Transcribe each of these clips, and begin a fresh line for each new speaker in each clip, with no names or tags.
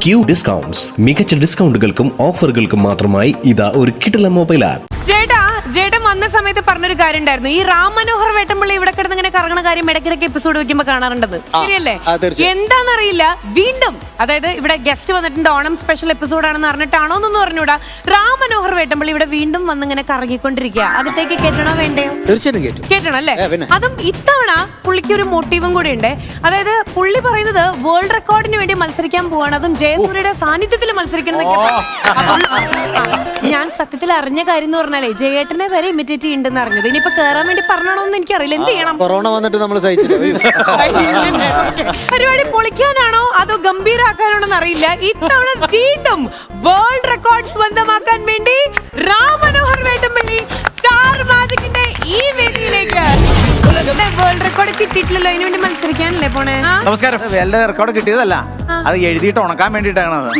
Q discounts മികച്ച ഡിസ്കൗണ്ടുകൾക്കും ഓഫറുകൾക്കും മാത്രമായി ഇതാ ഒരു കിട്ടില്ല മൊബൈൽ ആപ്പ്
ചേട്ടാ വന്ന സമയത്ത് പറഞ്ഞൊരു കാര്യം ഉണ്ടായിരുന്നു ഈ റാം മനോഹർ വേട്ടമ്പള്ളി ഇവിടെ കിടന്ന് ഇങ്ങനെ കറങ്ങണ കാര്യം ഇടയ്ക്കിടയ്ക്ക് എപ്പിസോഡ് വെക്കുമ്പോ കാണാറുണ്ടെന്ന് ശരിയല്ലേ? എന്താണെന്നറിയില്ല വീണ്ടും അതായത് ഇവിടെ ഗസ്റ്റ് വന്നിട്ടുണ്ട്. ഓണം സ്പെഷ്യൽ എപ്പിസോഡ് ആണെന്ന് പറഞ്ഞിട്ടാണോ എന്നൊന്നും പറഞ്ഞൂടാ റാം മനോഹർ വേട്ടമ്പള്ളി ഇവിടെ വീണ്ടും വന്ന് ഇങ്ങനെ കറങ്ങിക്കൊണ്ടിരിക്കുക. അകത്തേക്ക് കേട്ടണോ വേണ്ടയോ
തീർച്ചയായിട്ടും കേട്ടു
കേട്ടണം അല്ലേ? അതും ഇത്തവണ പുള്ളിക്ക് ഒരു മോട്ടീവും കൂടി ഉണ്ട്. അതായത് പുള്ളി പറയുന്നത് വേൾഡ് റെക്കോർഡിന് വേണ്ടി മത്സരിക്കാൻ പോവാണ്. അതും ജയസൂര്യയുടെ സാന്നിധ്യത്തിൽ മത്സരിക്കണം ഞാൻ സത്യത്തിൽ അറിഞ്ഞ കാര്യം എന്ന് പറഞ്ഞാലേ ജയേട്ടനെ വരെ ഇമിറ്റേറ്റ് ചെയ്യുന്നുണ്ടെന്ന് അറിഞ്ഞത്. ഇനിയിപ്പോ കേറാൻ വേണ്ടി പറഞ്ഞണോന്ന് എനിക്കറിയില്ല. എന്ത് ചെയ്യണം?
കൊറോണ വന്നിട്ട് നമ്മൾ സഹിച്ചില്ല.
പരിപാടി പൊളിക്കാനാണോ അതോ ഗംഭീരാക്കാനാണോ അറിയില്ല. ഇത്തവണ വീണ്ടും വേൾഡ് റെക്കോർഡ് സ്വന്തമാക്കാൻ വേണ്ടി രാമനോഹർ മനോഹർ വേട്ടമ്പള്ളി സ്റ്റാർ മാജിക്കിന്റെ ഈ വേദിയിലേക്ക് വേൾഡ് റെക്കോർഡ് കിട്ടിയിട്ടില്ലല്ലോ. അതിനു വേണ്ടി മത്സരിക്കാനല്ലേ പോണേ?
നമസ്കാരം. വേൾഡ് റെക്കോർഡ് കിട്ടിയതല്ല. അത് എഴുതിയിട്ട് ഉണക്കാൻ വേണ്ടിയിട്ടാണ് അത്.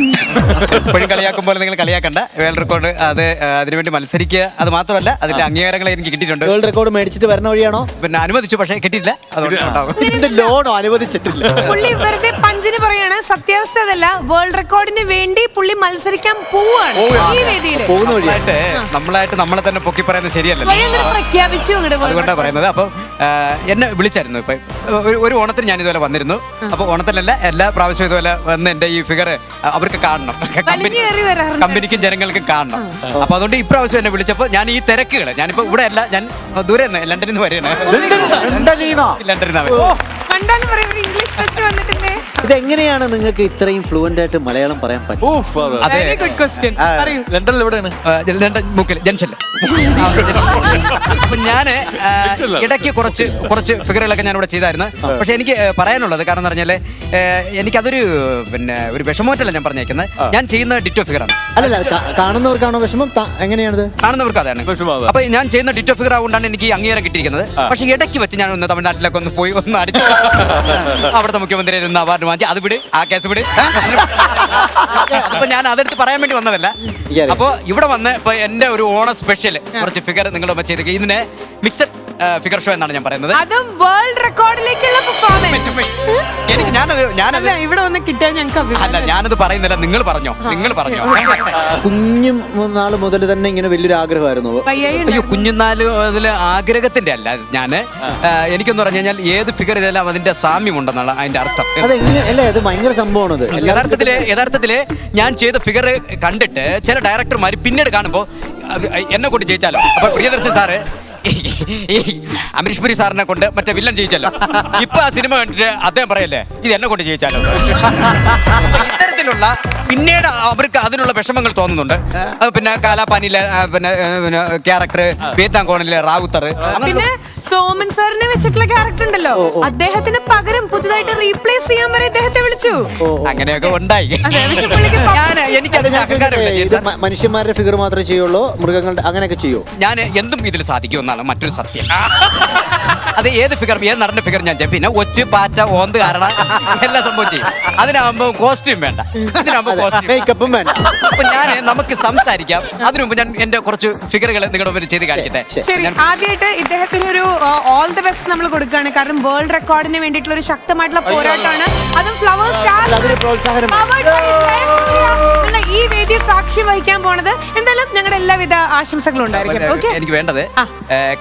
എപ്പോഴും കളിയാക്കും പോലെ നിങ്ങൾ കളിയാക്കണ്ട. വേൾഡ് റെക്കോർഡ് അത് അതിനുവേണ്ടി മത്സരിക്കുക. അത് മാത്രമല്ല അതിന്റെ അംഗീകാരങ്ങൾ എനിക്ക് കിട്ടിയിട്ടുണ്ട്.
വേൾഡ് റെക്കോർഡ് മേടിച്ചിട്ട് വരുന്ന വഴിയാണോ?
പിന്നെ അനുവദിച്ചു പക്ഷേ കിട്ടിയില്ല അതുകൊണ്ട്
ലോണോ അനുവദിച്ചിട്ടില്ല?
പുള്ളി വെറുതെ പഞ്ചിന് പറയാണ് സത്യാവസ്ഥ അതല്ല. വേൾഡ് റെക്കോർഡിന് വേണ്ടി പുള്ളി മത്സരിക്കാൻ പോവാണ്. ഈ വേദിയിൽ
പോകുന്ന വഴിയാ.
നമ്മളായിട്ട് നമ്മളെ തന്നെ പൊക്കി പറയുന്നത് ശരിയല്ലല്ലോ.
പ്രഖ്യാപിച്ചു
അതുകൊണ്ടാണ് പറയുന്നത്. അപ്പം എന്നെ വിളിച്ചായിരുന്നു. ഇപ്പൊ ഒരു ഒരു ഓണത്തിന് ഞാൻ ഇതുപോലെ വന്നിരുന്നു. അപ്പൊ ഓണത്തിലല്ല എല്ലാ പ്രാവശ്യവും ഇതുപോലെ വന്ന് എന്റെ ഈ ഫിഗർ അവർക്ക് കാണണം. കമ്പനി കമ്പനിക്കും ജനങ്ങൾക്കും കാണണം. അപ്പൊ അതുകൊണ്ട് ഇപ്രാവശ്യം എന്നെ വിളിച്ചപ്പോ ഞാൻ ഈ തിരക്കുകൾ ഞാനിപ്പോ ഇവിടെ അല്ല ഞാൻ ദൂരെ ലണ്ടനിൽ നിന്ന് വരികയാണ് ലണ്ടനിൽ നിന്ന്
ഇംഗ്ലീഷ് ടച്ച് വന്നിട്ടുണ്ട്
ഇതെങ്ങനെയാണ് നിങ്ങൾക്ക് ഇത്രയും ഫ്ലുവന്റ് ആയിട്ട് മലയാളം പറയാൻ പറ്റും
വെരി ഗുഡ് ക്വസ്റ്റ്യൻ പറയൂ
ലണ്ടനിൽ എവിടെയാണ്?
ആ, ലണ്ടൻ മുക്കിൽ ജംഗ്ഷനിൽ. അപ്പൊ ഞാൻ ആ, ഇടയ്ക്ക് കുറച്ച് കുറച്ച് ഫിഗറുകളൊക്കെ ഞാൻ ഇവിടെ ചെയ്തായിരുന്നു പക്ഷെ എനിക്ക് ആ, പറയാനുള്ളത് കാരണം എന്ന് പറഞ്ഞാൽ ആ, എനിക്കതൊരു പിന്നെ ഒരു വിഷമോറ്റല്ല ഞാൻ പറഞ്ഞേക്കുന്നത്. ഞാൻ ചെയ്യുന്ന ഡിറ്റോ ഫിഗറാണ്
അല്ലല്ല കാ- കാണുന്നവർക്കാണോ വിഷമം? എങ്ങനെയാണത് എങ്ങനെയാണിത്?
കാണുന്നവർക്ക് അതാണ്. അപ്പൊ ഞാൻ ചെയ്യുന്ന ഡിറ്റോ ഫിഗർ ആവുകൊണ്ടാണ് എനിക്ക് ഈ അംഗീകാരം കിട്ടിയിരിക്കുന്നത്. പക്ഷെ ഇടയ്ക്ക് വെച്ച് ഞാൻ ഒന്ന് തമിഴ്നാട്ടിലൊക്കെ ഒന്ന് പോയി ഒന്ന് അടിച്ചു അവിടുത്തെ മുഖ്യമന്ത്രി അവാർഡ് വാങ്ങിച്ച് അത് വിട് ആ കേസ് വിട്. അപ്പൊ ഞാൻ അതെടുത്ത് പറയാൻ വേണ്ടി വന്നതല്ല. അപ്പൊ ഇവിടെ വന്ന് ഇപ്പൊ എന്റെ ഒരു ഓണ സ്പെഷ്യൽ കുറച്ച് ഫിഗർ നിങ്ങളുടെ ചെയ്ത് ഇതിനെ മിക്സഡ് ഫിഗർ ഷോ എന്നാണ് ഞാൻ പറയുന്നത്.
അതും വേൾഡ് റെക്കോർഡിലേക്കുള്ള പെർഫോമൻസ്
എനിക്ക് ഞാനത് ഞാനത്
അല്ല ഇവിടെ വന്ന് കിട്ടാൻ ഞങ്ങൾക്ക്
അല്ല
ഞാൻ
ഞാനത് പറയുന്നില്ല നിങ്ങൾ പറഞ്ഞോ നിങ്ങൾ പറഞ്ഞോ.
കുഞ്ഞു നാൾ മുതൽ തന്നെ ഇങ്ങനെ വലിയൊരു ആഗ്രഹമായിരുന്നു.
അയ്യോ കുഞ്ഞുനാല് മുതൽ ആഗ്രഹത്തിന്റെ അല്ല ഞാൻ എനിക്കൊന്ന് പറഞ്ഞു കഴിഞ്ഞാൽ ഏത് ഫിഗർ ചെയ്താലും അതിന്റെ സാമ്യമുണ്ടെന്നാണ് അതിന്റെ അർത്ഥം.
അല്ല അത് ഭയങ്കര സംഭവമാണ്
യഥാർത്ഥത്തിൽ യഥാർത്ഥത്തിൽ ഞാൻ ചെയ്ത ഫിഗർ കണ്ടിട്ട് ചില ഡയറക്ടർമാർ പിന്നീട് കാണുമ്പോൾ എന്നെ കൊണ്ട് ജയിച്ചാലോ? അപ്പൊ പ്രിയദർശൻ സാറ് അമരീഷ് പുരി സാറിനെ കൊണ്ട് മറ്റേ വില്ലൻ ജയിച്ചല്ലോ. ഇപ്പൊ ആ സിനിമ കണ്ടിട്ട് അദ്ദേഹം പറയല്ലേ ഇത് എന്നെ കൊണ്ട് ജയിച്ചാലോ? ഇത്തരത്തിലുള്ള പിന്നീട് അവർക്ക് അതിനുള്ള വിഷമങ്ങൾ തോന്നുന്നുണ്ട്. അത് പിന്നെ കാലാപാനിയിലെ ആ, പിന്നെ ക്യാരക്ടർ വിയറ്റ്നാം കോണിലെ റാവുത്തർ
പിന്നെ സോമൻ സാറിനെ വെച്ചിട്ടുള്ള ക്യാരക്ടർ ഉണ്ടല്ലോ. അദ്ദേഹത്തിന് പകരം പുതുതായിട്ട് റീപ്ലേസ് ചെയ്യാൻ വരെ അദ്ദേഹത്തെ വിളിച്ചു.
അങ്ങനെയൊക്കെ ഉണ്ടായി.
അതെ, പക്ഷെ പുള്ളിക്ക് പ-
ഞാൻ അഹങ്കാരമില്ല
ഇത്. മ- മനുഷ്യന്മാരുടെ ഫിഗർ മാത്രമേ ചെയ്യുള്ളൂ മൃഗങ്ങളുടെ അങ്ങനെയൊക്കെ ചെയ്യൂ.
ഞാൻ എന്തും ഇതിൽ സാധിക്കുമെന്നാണ് മറ്റൊരു സത്യം. അത് ഏത് ഫിഗർ ഏത് നടന്റെ ഫിഗർ ഞാൻ ചെയ്യും. പിന്നെ ഒച്ച് പാറ്റ ഓന്ത് കാരണം എല്ലാം സംഭവം ചെയ്യും അതിനാകുമ്പോ കോസ്റ്റ്യൂം വേണ്ട. കോസ്റ്റ്യൂം
മേക്കപ്പും വേണ്ട
അപ്പൊ ഞാൻ നമുക്ക് സംസാരിക്കാം. അതിനു മുമ്പ് ഞാൻ എന്റെ കുറച്ച് ഫിഗറുകൾ നിങ്ങളുടെ മുമ്പിൽ ചെയ്ത് കാണിക്കട്ടെ.
ശരി.
ആദ്യമായിട്ട് ഇദ്ദേഹത്തിന് ഒരു ഓൾ ദി ബെസ്റ്റ് നമ്മൾ കൊടുക്കുകയാണ് കാരണം വേൾഡ് റെക്കോർഡിന് വേണ്ടിയിട്ടുള്ള ഒരു ശക്തമായിട്ടുള്ള പോരാട്ടമാണ്. അതും ഫ്ലവർ സ്റ്റാർ. ഈ വേദി സാക്ഷ്യം വഹിക്കാൻ പോണത്. എന്തായാലും ഞങ്ങളുടെ എല്ലാവിധ ആശംസകളും ഉണ്ടായിരിക്കും.
എനിക്ക് വേണ്ടത്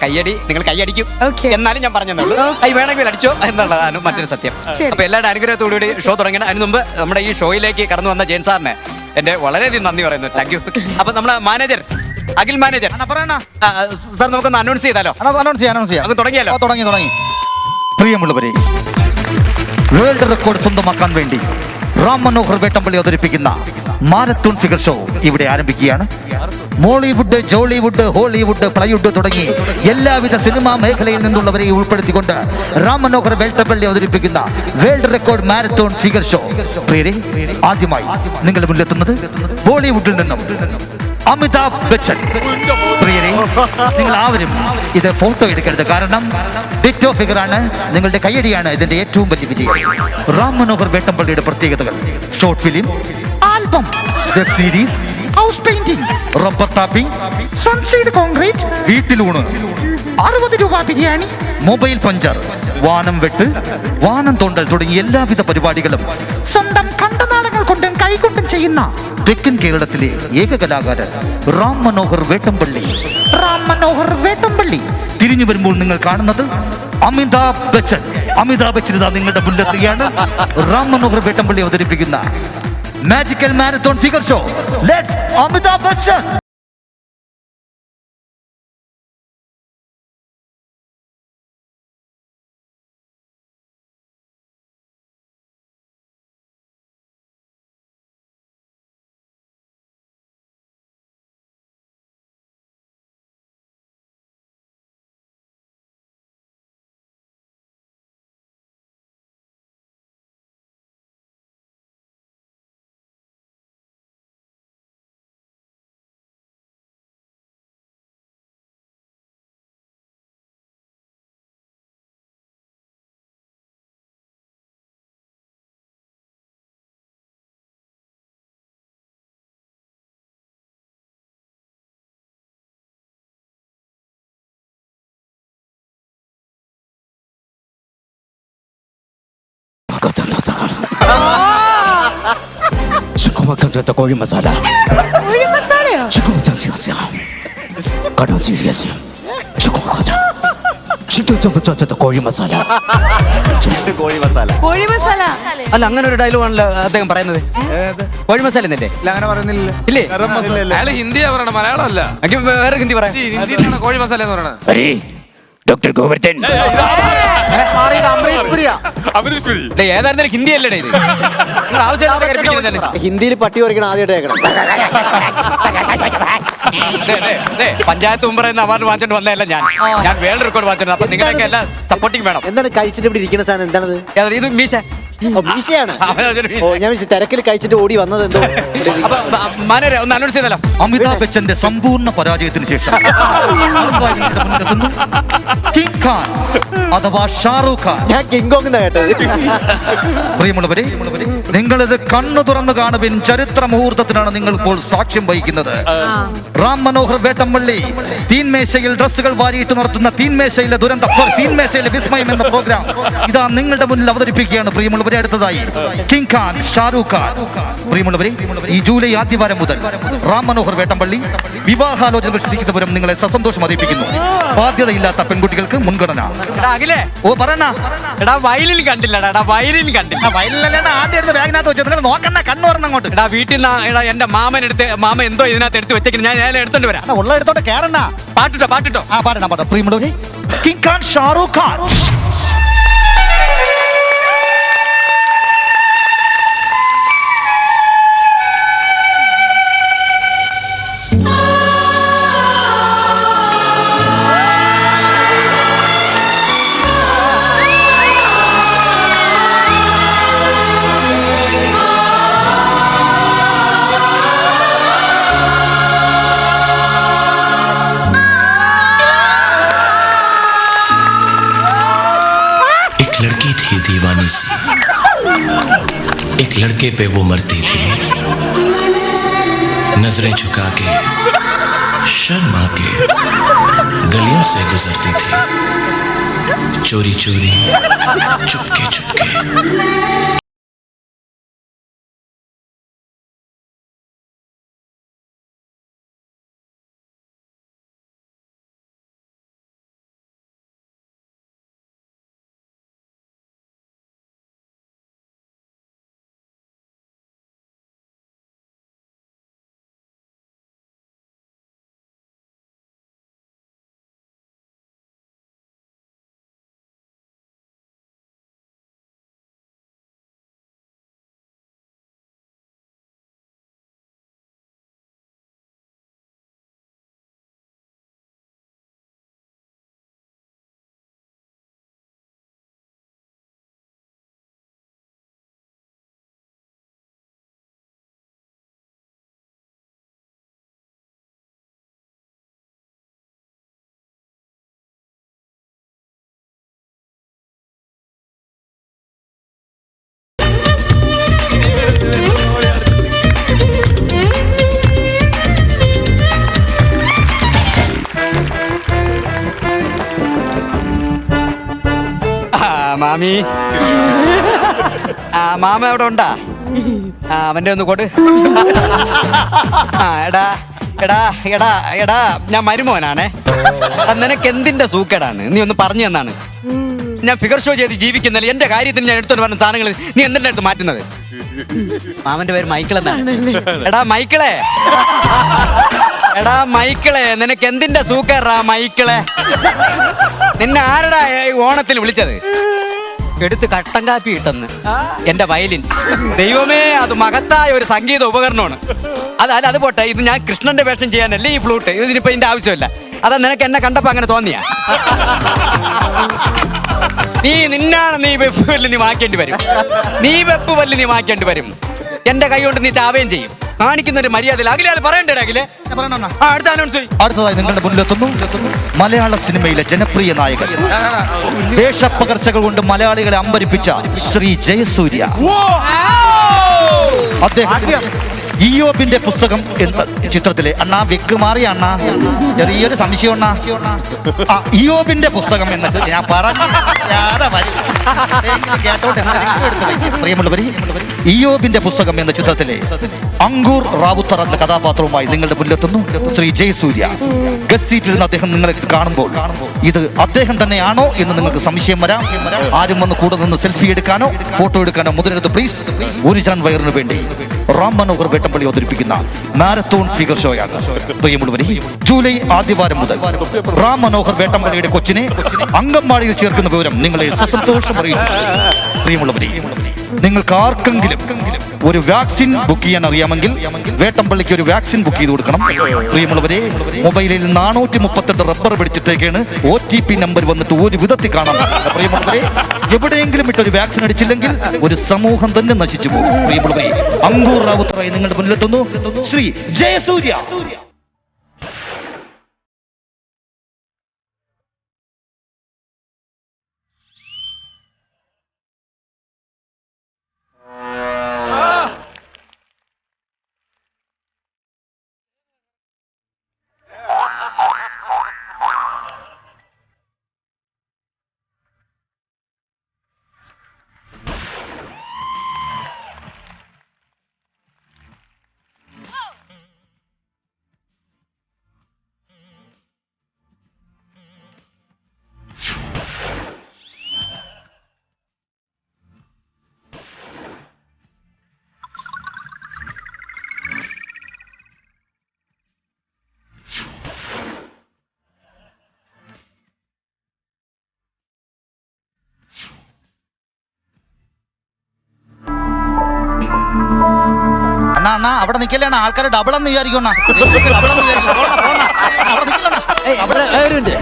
കയ്യടി നിങ്ങൾ കൈയടിക്കും
Okay.
എന്നാലും ഞാൻ പറഞ്ഞു കൈ വേണമെങ്കിൽ അടിച്ചോ എന്നുള്ളതാണ് മറ്റൊരു സത്യം. അപ്പൊ എല്ലാവരുടെ അനുഗ്രഹത്തോടുകൂടി ഷോ തുടങ്ങണം. അതിന് മുമ്പ് നമ്മുടെ ഈ ഷോയിലേക്ക് കടന്നു വന്ന ജയൻ സാറിന് എന്റെ വളരെയധികം നന്ദി പറയുന്നു. താങ്ക് യു അപ്പൊ നമ്മളെ മാനേജർ അഖിൽ മാനേജർ സാർ നമുക്കൊന്ന് അനൗൺസ് ചെയ്താലോ?
അനൗൺസ് ചെയ്യാം അനൗൺസ് ചെയ്യാം.
തുടങ്ങിയാലോ?
തുടങ്ങി തുടങ്ങി. പ്രിയമുള്ളവരെ വേൾഡ് റെക്കോർഡ് സ്വന്തമാക്കാൻ വേണ്ടി റാം മനോഹർ വേട്ടമ്പള്ളി അവതരിപ്പിക്കുന്ന മാരത്തോൺ ഫിഗർ ഷോ ഇവിടെ ആരംഭിക്കുകയാണ്. മോളിവുഡ് ജോളിവുഡ് ഹോളിവുഡ് പ്ലൈവുഡ് തുടങ്ങി എല്ലാവിധ സിനിമാ മേഖലയിൽ നിന്നുള്ളവരെ ഉൾപ്പെടുത്തിക്കൊണ്ട് റാം മനോഹർ വേൾട്ടപ്പള്ളി അവതരിപ്പിക്കുന്ന world record marathon figure show. പേരെ ആദ്യമായി നിങ്ങളുടെ മുന്നിലെത്തുന്നത് ബോളിവുഡിൽ നിന്നും അമിതാഭ് ബച്ചൻ. നിങ്ങൾ ആവരും ഇത് ഫോട്ടോ എടുക്കരുത്. കാരണം ഡിറ്റോ ഫിഗർ ആണ് നിങ്ങളുടെ കയ്യടിയാണ് ഇതിന്റെ ഏറ്റവും വലിയ വിജയം. റാം മനോഹർ വേട്ടമ്പള്ളിയുടെ പ്രത്യേകതകൾ. Short film album web series house painting rubber tapping sunshade concrete വീട്ടിലൂണ് അറുപത് രൂപ ബിരിയാണി മൊബൈൽ പഞ്ചർ വാനം വെട്ട് വാനം തോണ്ടൽ തുടങ്ങിയ എല്ലാവിധ പരിപാടികളും സ്വന്തം കണ്ടനാടങ്ങൾ കൊണ്ടും കൈകൊണ്ടും ചെയ്യുന്ന തെക്കൻ കേരളത്തിലെ ഏക കലാകാരൻ റാം മനോഹർ വേട്ടമ്പള്ളി. റാം മനോഹർ വേട്ടമ്പള്ളി. തിരിഞ്ഞു വരുമ്പോൾ നിങ്ങൾ കാണുന്നത് അമിതാഭ് ബച്ചൻ. അമിതാഭ് ബച്ചൻ നിങ്ങളുടെ മുല്ലത്തിയാണ് റാം മനോഹർ വേട്ടമ്പള്ളി അവതരിപ്പിക്കുന്ന magical marathon figure show let's Amitabh Bachchan
കോഴി മസാല.
മസാലയോ?
കോഴി മസാല.
കോഴി മസാല.
കോഴി മസാല?
അല്ല അങ്ങനെ ഒരു ഡയലോഗ് ആണല്ലോ അദ്ദേഹം പറയുന്നത്. കോഴി മസാല എന്നല്ലേ?
അങ്ങനെ പറയുന്നില്ല
ഇല്ലേ.
അയാൾ ഹിന്ദിയാ പറയണ മലയാളം അല്ല.
വേറെ ഹിന്ദി പറയാം.
ഹിന്ദി- ഹിന്ദിയിലാണ് കോഴി മസാല എന്ന് പറയണത്?
ഡോക്ടർ ഗോവർദ്ധൻ. ഏതായിരുന്നാലും ഹിന്ദി അല്ലേ ഇത്.
ഹിന്ദിയിൽ പട്ടി കുറയ്ക്കണം ആദ്യമായിട്ട് കേൾക്കണം
പഞ്ചായത്ത് മുമ്പ് പറയുന്ന അവാർഡ് വാങ്ങിച്ചോണ്ട് വന്നതല്ല ഞാൻ. ഞാൻ വേൾഡ് റെക്കോർഡ് വാങ്ങിച്ചോണ്ട് അപ്പൊ നിങ്ങളൊക്കെ എല്ലാം സപ്പോർട്ടിങ് വേണം.
എന്താണ് കഴിച്ചിട്ട് ഇവിടെ ഇരിക്കുന്ന സാധനം? എന്താണത്
ഇത് മീശ?
മീശയാണ്. ഓ ഞാൻ തിരക്കിൽ കഴിച്ചിട്ട് ഓടി വന്നത് എന്തോ
അപ്പൊ മനോരെ ഒന്ന് അനൗൺസ് ചെയ്തല്ലോ
അമിതാഭ് ബച്ചന്റെ സമ്പൂർണ പരാജയത്തിന് ശേഷം. കിങ് ഖാൻ അഥവാ ഷാറൂഖ് ഖാൻ.
ഞാൻ കിങ്കോങ് കേട്ടത്.
പ്രിയമുള്ളവരെ നിങ്ങളിത് കണ്ണു തുറന്നു കാണുവിൻ ചരിത്ര മുഹൂർത്തത്തിനാണ് നിങ്ങൾ ഇപ്പോൾ സാക്ഷ്യം വഹിക്കുന്നത്. റാം മനോഹർ വേട്ടമ്പള്ളി തീൻമേശയിൽ ഡ്രസ്സുകൾ വാരിയിട്ട് നടത്തുന്ന തീൻമേശയിലെ ദുരന്തം തീൻമേശയിലെ വിസ്മയം എന്ന പ്രോഗ്രാം ഇതാ നിങ്ങളുടെ മുന്നിൽ അവതരിപ്പിക്കുകയാണ് പ്രിയമുള്ളവരെ അടുത്തതായി കിങ് ഖാൻ ഷാറൂഖ് ഖാൻ. പ്രിയമുള്ളവരെ ഈ ജൂലൈ ആദ്യവാരം മുതൽ റാം മനോഹർ വേട്ടമ്പള്ളി വിവാഹാലോചനകൾ ശ്രദ്ധിക്കുന്നവരും നിങ്ങളെ സസന്തോഷം അറിയിപ്പിക്കുന്നു. ബാധ്യതയില്ലാത്ത പെൺകുട്ടികൾക്ക് മുൻഗണന. ഓ പറയണ
എടാ വയലിൻ കണ്ടില്ലടാ എടാ വയലിൻ കണ്ടില്ല.
വയലിലല്ലേണ്ട ആദ്യം എടുത്ത് ബാഗിനകത്ത് വെച്ചത് നോക്കണ്ട കണ്ണു പറഞ്ഞ അങ്ങോട്ട്.
എടാ വീട്ടിൽ നിന്ന് എടാ എന്റെ മാമൻ എടുത്ത് മാമ എന്തോ ഇതിനകത്ത് എടുത്ത് വെച്ചേക്കും ഞാൻ ഞാൻ എടുത്തോണ്ട് വരാം.
ഉള്ള എടുത്തോണ്ട് കേറണ്ട
പാട്ടിട്ടോ പാട്ടിട്ടോ.
ആ പാടണം പാട്ടോ പ്രിയമുള്ളവരെ കിങ് ഖാൻ ഷാറൂഖ് ഖാൻ.
थी दीवानी सी। एक लड़के पे वो मरती थी। नज़रें झुका के, शर्मा के गलियों से गुजरती थी। चोरी चोरी चुपके चुपके
മാമി. ആ മാമ അവിടെ ഉണ്ടാ? ആ അവന്റെ ഒന്ന് കൊട്. ആ എടാ എടാ എടാ എടാ ഞാൻ മരുമോനാണേ. നിനക്ക് എന്തിന്റെ സൂക്കേടാണ്? നീ ഒന്ന് പറഞ്ഞു തന്നാണ്. ഞാൻ ഫിഗർ ഷോ ചെയ്ത് ജീവിക്കുന്നില്ല എന്റെ കാര്യത്തിന് ഞാൻ എടുത്തോണ്ട് പറഞ്ഞ സാധനങ്ങൾ നീ എന്തിന്റെ അടുത്ത് മാറ്റുന്നത്? മാമന്റെ പേര് മൈക്കിൾ എന്നാണ്. എടാ മൈക്കിളേ. എടാ മൈക്കിളെ നിനക്ക് എന്തിന്റെ സൂക്കേറാ മൈക്കിളെ? നിന്നെ ആരടാ ഓണത്തിൽ വിളിച്ചത്? എടുത്ത് കട്ടൻ കാപ്പി ഇട്ടെന്ന്. എന്റെ വയലിൻ. ദൈവമേ അത് മഹത്തായ ഒരു സംഗീത ഉപകരണമാണ്. അതല്ല അത് പോട്ടെ ഇത് ഞാൻ കൃഷ്ണന്റെ വേഷം ചെയ്യാനല്ലേ ഈ ഫ്ലൂട്ട് ഇതിനിപ്പോ ഇതിന്റെ ആവശ്യമില്ല. അതാ നിനക്ക് എന്നെ കണ്ടപ്പോ അങ്ങനെ തോന്നിയ. നീ നിന്നാണ് നീ വെപ്പ് വല്ല് നീ മാക്കേണ്ടി വരും. നീ വെപ്പ് വല്ല് നീ മാക്കേണ്ടി വരും. എന്റെ കൈ കൊണ്ട് നീ ചാവുകയും ചെയ്യും. കാണിക്കുന്ന ഒരു മര്യാദ അഖിലെ അത് പറയണ്ടേ അഖിലെ? ആ അടുത്ത അനൗൺസ്
അടുത്തതായി നിങ്ങളുടെ മുന്നിലെത്തുന്നു. മലയാള സിനിമയിലെ ജനപ്രിയ നായകൻ. വേഷപ്പകർച്ചകൾ കൊണ്ട് മലയാളികളെ അമ്പരിപ്പിച്ച ശ്രീ ജയസൂര്യ. അദ്ദേഹം ഇയോബിന്റെ പുസ്തകം എന്ന ചിത്രത്തിലെ അണ്ണാ വെക്ക് മാറി അണ്ണാ. ചെറിയൊരു സംശയം അണ്ണാ. ആ, ഇയോബിന്റെ പുസ്തകം എന്ന ഞാൻ പറഞ്ഞു വരി. ഇയോബിന്റെ പുസ്തകം എന്ന ചിത്രത്തിലെ അങ്കൂർ റാവുത്തർ എന്ന കഥാപാത്രവുമായി നിങ്ങളുടെ മുന്നിലെത്തുന്നു. ശ്രീ ജയസൂര്യ. ഗസ്റ്റ് സീറ്റിൽ നിന്ന് അദ്ദേഹം നിങ്ങളെ കാണുമ്പോൾ ഇത് അദ്ദേഹം തന്നെയാണോ എന്ന് നിങ്ങൾക്ക് സംശയം വരാം. ആരും വന്ന് കൂടെ നിന്ന് സെൽഫി എടുക്കാനോ ഫോട്ടോ എടുക്കാനോ മുതലെടുത്ത് പ്ലീസ് ഒരു ജാൻ വയറിന് വേണ്ടി. റാം മനോഹർ വേട്ടമ്പള്ളി അവതരിപ്പിക്കുന്ന മാരത്തോൺ ഫിഗർ ഷോയാണ്. പ്രിയമുള്ളവരെ ജൂലൈ ആദ്യവാരം മുതൽ റാം മനോഹർ വേട്ടമ്പള്ളിയുടെ കൊച്ചിനെ അങ്കമാടിയിൽ ചേർക്കുന്ന വിവരം നിങ്ങളെ സന്തോഷം അറിയിച്ചു പ്രിയമുള്ളവരെ നിങ്ങൾക്ക് ആർക്കെങ്കിലും ഒരു വാക്സിൻ ബുക്ക് ചെയ്യാൻ അറിയാമെങ്കിൽ വേട്ടമ്പള്ളിക്ക് ഒരു വാക്സിൻ ബുക്ക് ചെയ്ത് കൊടുക്കണം. പ്രിയമുള്ളവരെ മൊബൈലിൽ നാനൂറ്റി മുപ്പത്തെട്ട് റബ്ബർ പിടിച്ചിട്ടേക്കാണ് ഒ ടി പി നമ്പർ വന്നിട്ട് ഒരു വിധത്തിൽ കാണാൻ പ്രിയമുള്ളവരെ എവിടെയെങ്കിലും ഇട്ട് ഒരു വാക്സിൻ അടിച്ചില്ലെങ്കിൽ ഒരു സമൂഹം തന്നെ നശിച്ചു പോകും. പ്രിയമുള്ളവരെ അങ്കൂർ റാവുത്തറായി നിങ്ങളുടെ മുന്നിലെത്തുന്നു. ശ്രീ ജയസൂര്യ. അണ്ണാ അണ്ണാ അവിടെ നിൽക്കല്ലേണ്ണ ആൾക്കാർ ഡബിൾ എന്ന് വിചാരിക്കും അണ്ണാ. ഡബിൾ എന്ന് വിചാരിക്കും പോണ, പോണ. അവിടെ നിൽക്കല്ലണ്ണാ. ഏയ്, അവിടെ
ഒരു മിനിറ്റ്.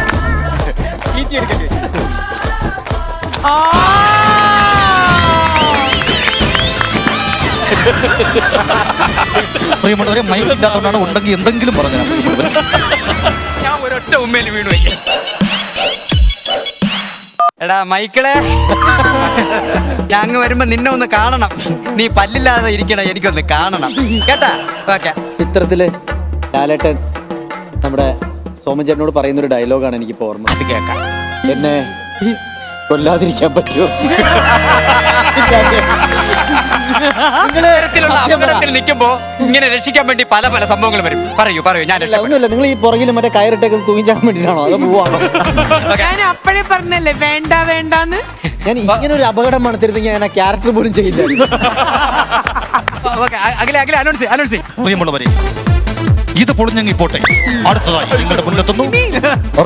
പ്രിയമുള്ളവരെ മൈക്ക് ഇല്ലാത്തതുകൊണ്ടാണ് ഉണ്ടെങ്കിൽ എന്തെങ്കിലും പറഞ്ഞു
ഞാൻ ഒരൊറ്റ ഉമ്മയിൽ വീണു. പോയി എടാ മൈക്കിളെ. ഞാൻ അങ്ങ് വരുമ്പോ നിന്നെ ഒന്ന് കാണണം. നീ പല്ലില്ലാതെ ഇരിക്കണ എനിക്കൊന്ന് കാണണം. കേട്ടാ? ഓക്കെ.
ചിത്രത്തിൽ ലാലേട്ടൻ നമ്മുടെ സോമചേട്ടനോട് പറയുന്ന ഒരു ഡയലോഗാണ് എനിക്കിപ്പോ ഓർമ്മ.
അത് കേക്കാം
എന്നെ കൊല്ലാതിരിക്കാൻ പറ്റുമോ നിങ്ങൾ
തരത്തിലുള്ള
സത്യം
അപകടത്തിൽ നിൽക്കുമ്പോ ഇങ്ങനെ രക്ഷിക്കാൻ വേണ്ടി പല പല സംഭവങ്ങൾ വരും. പറയൂ പറയൂ ഞാൻ
അല്ല
രക്ഷപ്പെട്ടു
ഒന്നുമില്ല നിങ്ങൾ ഈ പുറകിൽ മറ്റേ കയറിട്ടൊക്കെ തൂങ്ങിച്ചാൻ വേണ്ടിട്ടാണോ? അത് പോവാണോ?
ഞാൻ അപ്പഴേ പറഞ്ഞല്ലേ വേണ്ട വേണ്ടാന്ന്.
ഞാൻ ഇങ്ങനെ ഒരു അപകടം മണത്തിരുന്നെങ്കിൽ ഞാൻ ആ ക്യാരക്ടർ പോലും ചെയ്യില്ല.
ഓക്കെ അഖിലെ അഖിലെ അനൗൺസ് അനൗൺസ്
പ്രിയമുള്ളവരെ ഇത് പൊളിഞ്ഞങ്ങി പോട്ടെ. അടുത്തതായി നിങ്ങളുടെ മുന്നിലെത്തുന്നു.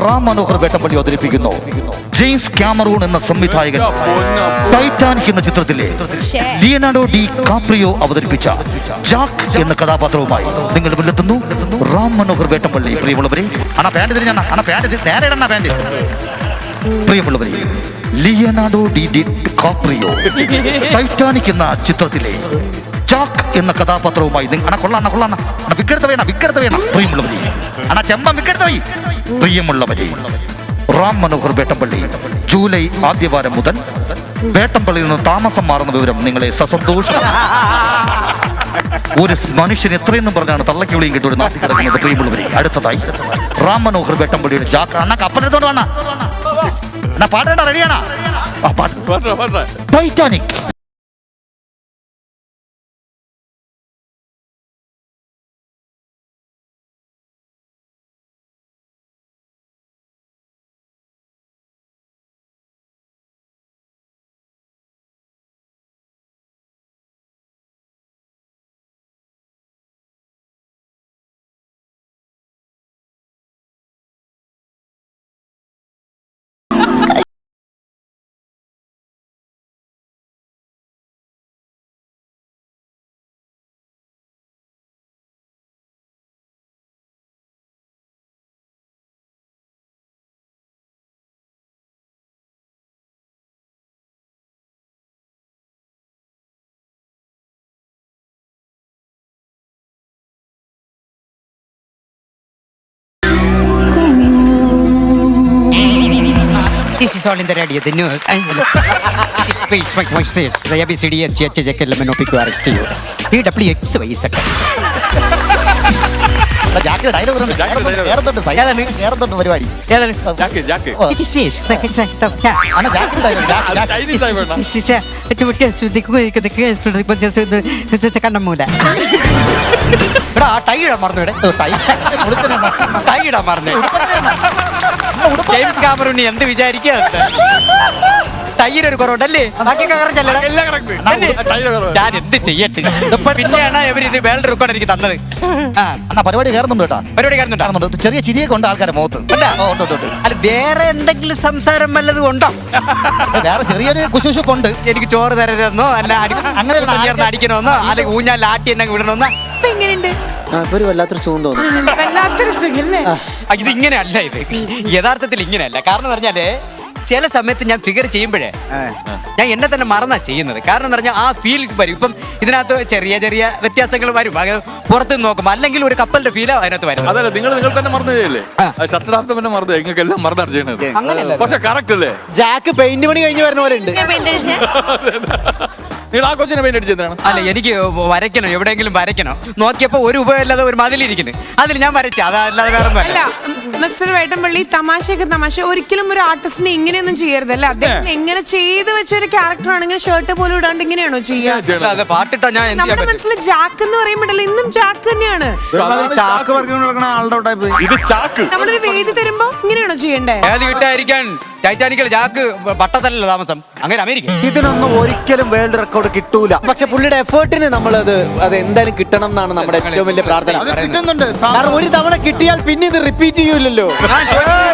റാം മനോഹർ വേട്ടമ്പള്ളി അവതരിപ്പിക്കുന്നു. ജെയിംസ് ക്യാമറൂൺ എന്ന സംവിധായകൻ ടൈറ്റാനിക് എന്ന ചിത്രത്തിലെ ലിയനാഡോ ഡി കാപ്രിയോ അവതരിപ്പിച്ച ജാക്ക് എന്ന കഥാപാത്രവുമായി നിങ്ങളുടെ മുന്നിലെത്തുന്നു. റാം മനോഹർ വേട്ടമ്പള്ളി പ്രിയമുള്ളവരെ. പ്രിയമുള്ളവരെ Leonardo D D Caprio Titanic എന്ന ചിത്രത്തിലെ ജാക്ക് എന്ന കഥാപാത്രവുമായി അണ കൊള്ളാണ അണ വിക്കെടുത്ത വേണം വിക്കെടുത്ത വേണം. പ്രിയമുള്ളവരെ അണ ചെമ്പം വിക്കെടുത്ത പ്രിയമുള്ളവരെ റാം മനോഹർ വേട്ടമ്പള്ളി. ജൂലൈ ആദ്യവാരം മുതൽ വേട്ടമ്പള്ളിയിൽ നിന്ന് താമസം മാറുന്ന വിവരം നിങ്ങളെ സസന്തോഷം. ഒരു മനുഷ്യൻ എത്രയെന്നും പറഞ്ഞാണ് തള്ളക്കി വിളിയും കിട്ടും ഒരു നാട്ടിൽ കിടക്കുന്നത് പ്രിയമുള്ളവരെ. അടുത്തതായി റാം മനോഹർ വേട്ടമ്പള്ളിയുടെ ജാക്ക അണ്ണ കപ്പലെടുത്തോണ്ട് വേണ പാടേണ്ട റെഡിയാണാ? Titanic
Jack Jack all in the radio, the news. it my wife says, the- the- the- the- the- the- the Kannammoola. എടാ ആ ടൈ ഇടാൻ മറന്നു
ടൈ.
ടൈ ഇടാൻ മറന്നു ജെയിംസ് കാമറൂണി എന്ത് വിചാരിക്കുക തൈരൊരു കുറവുണ്ടല്ലേ ഞാൻ എന്ത് ചെയ്യട്ടെ? പിന്നെയാണ് ഇവർ ഇത് വേൾഡ് റെക്കോർഡ് എനിക്ക് തന്നത്.
എന്നാ പരിപാടി കയറുന്നുണ്ട് കേട്ടോ.
പരിപാടി
കയറുന്നുണ്ട്? ചെറിയ ചിരിയൊക്കെ ഉണ്ട് ആൾക്കാരെ മുഖത്ത്.
അല്ല വേറെ എന്തെങ്കിലും സംസാരം വല്ലതും ഉണ്ടോ?
വേറെ ചെറിയൊരു കുശുശുപ്പുണ്ട്
എനിക്ക് ചോറ് തരരുതെന്നോ? അല്ല
അങ്ങനെ
അടിക്കണമെന്നോ? അല്ലെങ്കിൽ ഊഞ്ഞാൽ ആട്ടി എന്നെ വിടണമെന്നോ?
ഇപ്പൊ എങ്ങനെയുണ്ട്?
ഇപ്പൊ ഒരു വല്ലാത്തൊരു സുഖം തോന്നുന്നു.
വല്ലാത്തൊരു സുഖല്ലേ?
ആ, ഇത് ഇങ്ങനെയല്ല ഇത്. യഥാർത്ഥത്തിൽ ഇങ്ങനെയല്ല. കാരണം എന്ന് പറഞ്ഞാൽ ചില സമയത്ത് ഞാൻ ഫിഗർ ചെയ്യുമ്പോഴേ ഞാൻ എന്നെ തന്നെ മറന്നാ ചെയ്യുന്നത്. കാരണം എന്ന് പറഞ്ഞാൽ ആ ഫീൽ വരും. ഇപ്പം ഇതിനകത്ത് ചെറിയ ചെറിയ വ്യത്യാസങ്ങൾ വരും. അത് പുറത്ത് നിന്ന് നോക്കുമ്പോൾ അല്ലെങ്കിൽ ഒരു കപ്പലിന്റെ ഫീലോ അതിനകത്ത് വരുന്നത്
അതല്ല നിങ്ങൾ നിങ്ങൾ തന്നെ മറന്നു ചെയ്യല്ലേ
ആ.
ഷട്ടിടാത്ത തന്നെ മറന്നു നിങ്ങൾക്ക് എല്ലാം മറന്നാണ് ചെയ്യണത്.
അങ്ങനെയല്ല.
പക്ഷെ കറക്റ്റ് അല്ലേ?
ജാക്ക് പെയിന്റ് പണി കഴിഞ്ഞ് വരുന്ന പോലെ ഉണ്ട്.
നിങ്ങൾ ആ കൊച്ചിനെ പെയിന്റ് അടിച്ചെന്താണ്
അല്ല എനിക്ക് വരയ്ക്കണം? എവിടെയെങ്കിലും വരയ്ക്കണം? നോക്കിയപ്പോ ഒരു ഉപയോഗമില്ലാതെ ഒരു മതിലിരിക്കുന്നു. അതിൽ ഞാൻ വരച്ചു അതല്ലാതെ വേറെ
അല്ല മിസ്റ്റർ വേട്ടമ്പള്ളി തമാശയൊക്കെ തമാശ. ഒരിക്കലും ഒരു ആർട്ടിസ്റ്റിനെ ഇങ്ങനെയൊന്നും ചെയ്യരുത് അല്ല അദ്ദേഹം എങ്ങനെ ചെയ്ത് വെച്ച ഒരു ക്യാരക്ടർ ആണെങ്കിൽ ഷർട്ട് പോലും ഇടാണ്ട് ഇങ്ങനെയാണോ ചെയ്യുക?
അത് പാട്ടിട്ടാ ഞാൻ എന്ത് ചെയ്യാൻ
നമ്മുടെ
പറ്റും?
മനസ്സിൽ ജാക്ക് എന്ന് പറയുമ്പോഴല്ലോ ഇന്നും ജാക്ക് തന്നെയാണ്.
ചാക്ക് വർഗം നടക്കണ ആളുടെ പോയി.
ഇത് ചാക്ക്.
നമ്മളൊരു വേദി തരുമ്പോ ഇങ്ങനെയാണോ ചെയ്യണ്ടേ?
ഏത് കിട്ടായിരിക്കാൻ ടൈറ്റാനിക്കൽ ജാക്ക് പട്ടത്തല്ല താമസം? അങ്ങനെ അമേരിക്ക.
ഇതിനൊന്നും ഒരിക്കലും വേൾഡ് റെക്കോർഡ് കിട്ടൂല.
പക്ഷെ പുള്ളിയുടെ എഫേർട്ടിന് നമ്മളത് അത് എന്തായാലും കിട്ടണം എന്നാണ് നമ്മുടെ ഏറ്റവും വലിയ പ്രാർത്ഥന.
അത് കിട്ടുന്നുണ്ട്.
കാരണം ഒരു തവണ കിട്ടിയാൽ പിന്നെ ഇത് റിപ്പീറ്റ് ചെയ്യൂലല്ലോ.
ഞാൻ ചോദിക്കുന്നത്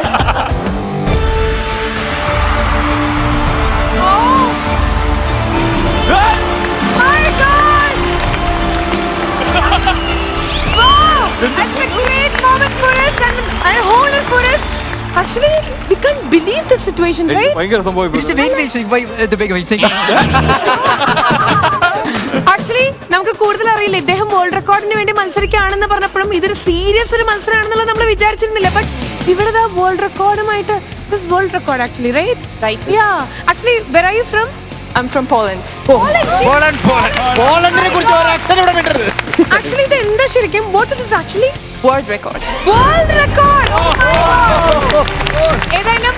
My God! wow! That's a great moment for us and I hold it for us. Actually, we can't believe the situation, right?
ഭയങ്കര സംഭവം
It's the big mistake, by- uh, the big mistake.
Actually നമുക്ക് കൂടുതൽ അറിയില്ല. ഇദ്ദേഹം world റെക്കോർഡിന് വേണ്ടി മത്സരിക്കുകയാണെന്ന് പറഞ്ഞപ്പോഴും ഇതൊരു serious ഒരു മത്സരമാണെന്നുള്ളത് നമ്മൾ വിചാരിച്ചിരുന്നില്ല. ബട്ട് ഇവിടെ world റെക്കോർഡുമായിട്ട് this world record actually right right ya actually where are you from
I'm from Poland.
Poland, Poland.
പോളണ്ടിനെ കുറിച്ച് ഒരു അക്ഷരം ഇവിടെ വിട്ടത്
ആക്ച്വലി ഇത് എന്താ ശരിക്കും? What is actually
World record.
World record ഏതായാലും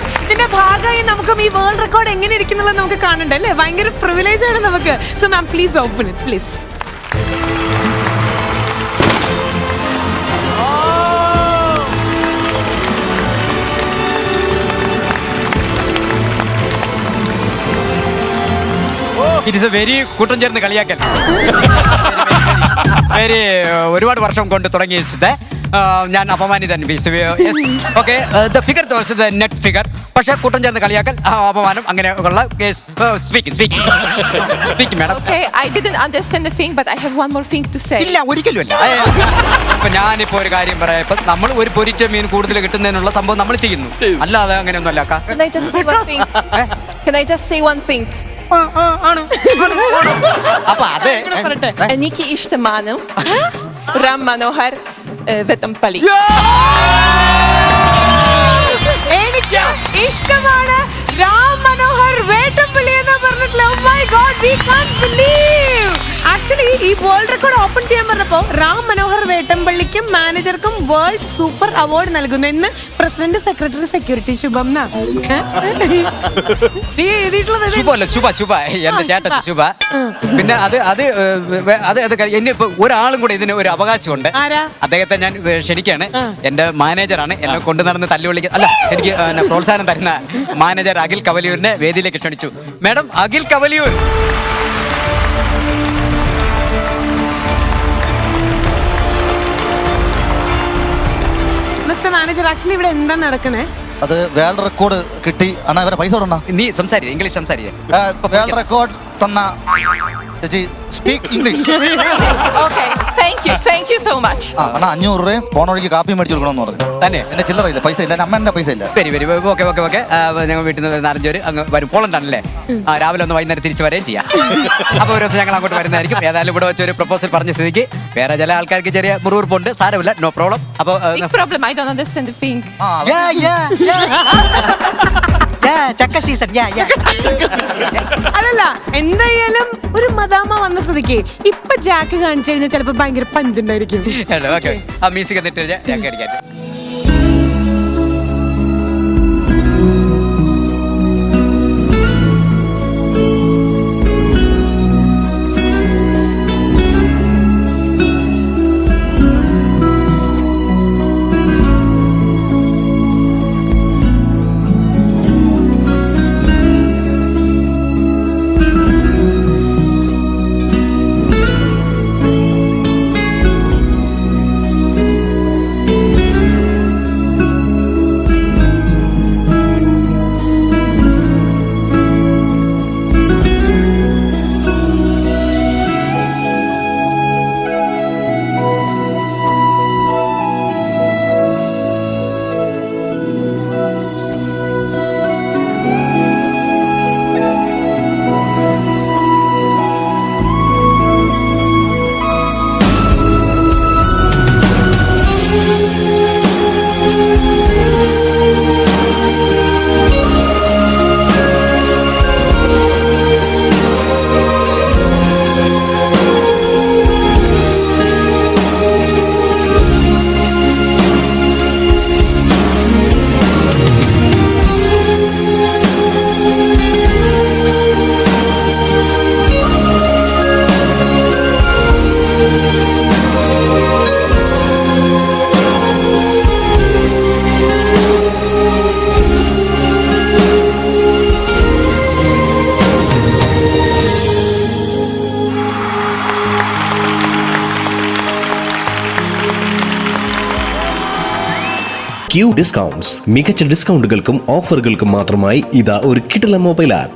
എങ്ങനെ നമുക്ക് കാണണ്ട അല്ലേ? ഭയങ്കര പ്രിവിലേജ് ആണ് നമുക്ക്. So ma'am please open it please
it is a very കൂട്ടം ചേർന്ന് കളിയാക്കൽ. വെരി ഒരുപാട് വർഷം കൊണ്ട് തുടങ്ങിയ ഞാൻ അപമാനിതൻ okay the figure the net figure പക്ഷേ കൂട്ടം ചേർന്ന് കളിയാക്കൽ അപമാനം അങ്ങനെ ഉള്ള case speaking speaking speaking
madam I did didn't understand the thing but I have one more thing to say
ഇല്ല ഒരിക്കലും ഇല്ല. ഇപ്പൊ ഞാനിപ്പോ ഒരു കാര്യം പറയാം. ഇപ്പൊ നമ്മൾ ഒരു പൊരിച്ച മീൻ കൂടുതൽ കിട്ടുന്നതിനുള്ള സംഭവം നമ്മൾ ചെയ്യുന്നു. അല്ലാതെ അങ്ങനെ ഒന്നും അല്ല.
Can I just say one thing? Can I just say one thing?
അപ്പൊ അതെ
എനിക്ക് ഇഷ്ടമാണ്. റാം മനോഹർ ഏഹ്, വെട്ടംപള്ളി
എനിക്ക് ഇഷ്ടമാണ് രാം മനോഹർ വേട്ടപ്പള്ളി എന്ന് പറഞ്ഞിട്ടുള്ള my god we we can't Actually, ഈ വേൾഡ് റെക്കോർഡ് ഓപ്പൺ ചെയ്യാൻ പറഞ്ഞപ്പോ റാം മനോഹർ വേട്ടമ്പള്ളിക്കും മാനേജർക്കും വേൾഡ് സൂപ്പർ അവാർഡ് നൽകുന്നു. എന്ന് പ്രസിഡന്റ് സെക്രട്ടറി സെക്യൂരിറ്റി ശുഭം? നീ എഴുതിയിട്ടുള്ളത് ഇത്?
ശുഭ ശുഭ ശുഭ. എന്റെ ചേട്ടൻ
ശുഭ.
ശുഭ. പിന്നെ അത് അത് വേ- അത് അത് കഴി- എന്നെ ഇപ്പൊ ഒരാളും കൂടെ ഇതിന് ഒരു അവകാശമുണ്ട്.
ആരാ?
അദ്ദേഹത്തെ ഞാൻ ക്ഷണിക്കാണ്. എന്റെ മാനേജറാണ്. എന്നെ കൊണ്ടു നടന്ന് തല്ലുവിളിക്ക അല്ല എനിക്ക് എന്നെ പ്രോത്സാഹനം തരുന്ന മാനേജർ അഖിൽ കവലിയൂരിനെ വേദിയിലേക്ക് ക്ഷണിച്ചു. Madam Akhil Kavaliyoor
mister manager actually ഇവിടെ എന്താ നടക്കണേ?
അത് വേൾഡ് റെക്കോർഡ് കിട്ടി. അണ്ണാ ഇവരെ പൈസ കൊടുണ്ണ
നീ സംസാരിക്കേ ഇംഗ്ലീഷ് സംസാരിക്കേ.
വേൾഡ് റെക്കോർഡ് തന്ന ചേച്ചി speak English
Okay, thank you, thank you so much.
ആ അണ്ണാ അഞ്ഞൂറ് രൂപയും പോണ വഴിക്ക് കാപ്പി മേടിച്ചു കൊടുക്കണമെന്ന് പറഞ്ഞു.
തന്നെ?
എന്റെ ചില്ലറ ഇല്ല പൈസ ഇല്ല എന്റെ പൈസ ഇല്ല.
വരി വരി ഓക്കെ ഓക്കെ ഓക്കെ. ഞങ്ങൾ വീട്ടിൽ നിന്ന് നാലഞ്ചോര് അങ്ങ് വരും. പോളണ്ടാണല്ലേ ആ രാവിലെ ഒന്ന് വൈകുന്നേരം തിരിച്ചു വരെയും ചെയ്യാം. അപ്പൊ ഒരു ദിവസം ഞങ്ങൾ അങ്ങോട്ട് വരുന്നതായിരിക്കും. ഏതായാലും ഇവിടെ വെച്ചൊരു പ്രപ്പോസൽ പറഞ്ഞ സ്ഥിതിക്ക് വേറെ ചില ആൾക്കാർക്ക് ചെറിയ മുറിവുറുപ്പുണ്ട് സാരമില്ല നോ പ്രോബ്ലം അപ്പൊ
Big problem, I don't understand the thing.
ആ
Yeah, yeah, yeah. ചക്ക സീസൺ
അല്ലല്ല എന്തായാലും ഒരു മദാമ വന്ന സ്ഥിതിക്ക് ഇപ്പൊ ജാക്ക് കാണിച്ചു കഴിഞ്ഞാൽ ചിലപ്പോ ഭയങ്കര പഞ്ചുണ്ടായിരിക്കും.
ആ മ്യൂസിക് എന്നിട്ട് ജാക്ക് അടിക്കാൻ.
ക്യൂ ഡിസ്കൗണ്ട്സ് മികച്ച ഡിസ്കൗണ്ടുകൾക്കും ഓഫറുകൾക്കും മാത്രമായി ഇതാ ഒരു കിട്ടല മൊബൈൽ ആപ്പ്